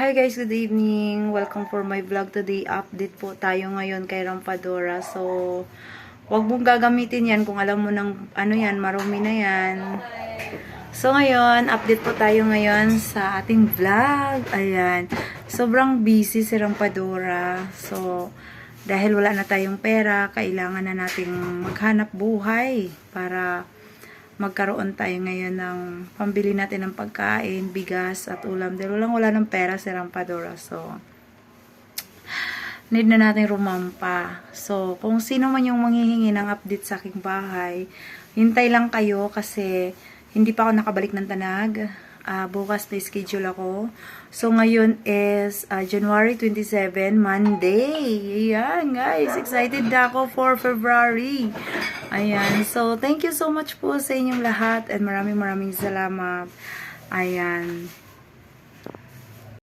Hi guys, good evening. Welcome for my vlog today. Update po tayo ngayon kay Rampadora. So, wag mong gagamitin yan kung alam mo ng ano yan, marumi na yan. So ngayon, update po tayo ngayon sa ating vlog. Ayan. Sobrang busy si Rampadora. So, dahil wala na tayong pera, kailangan na nating maghanap buhay para magkaroon tayo ngayon ng pambili natin ng pagkain, bigas at ulam. Dahil walang wala ng pera si Rampadora. So, need na natin rumampa. So, kung sino man yung manghihingi ng update sa aking bahay, hintay lang kayo kasi hindi pa ako nakabalik ng Tanag. Ah, bukas may schedule ako. So, ngayon is ah, January 27, Monday. Ayan, guys. Excited na ako for February. Ayan. So, thank you so much po sa inyong lahat and maraming maraming salamat. Ayan.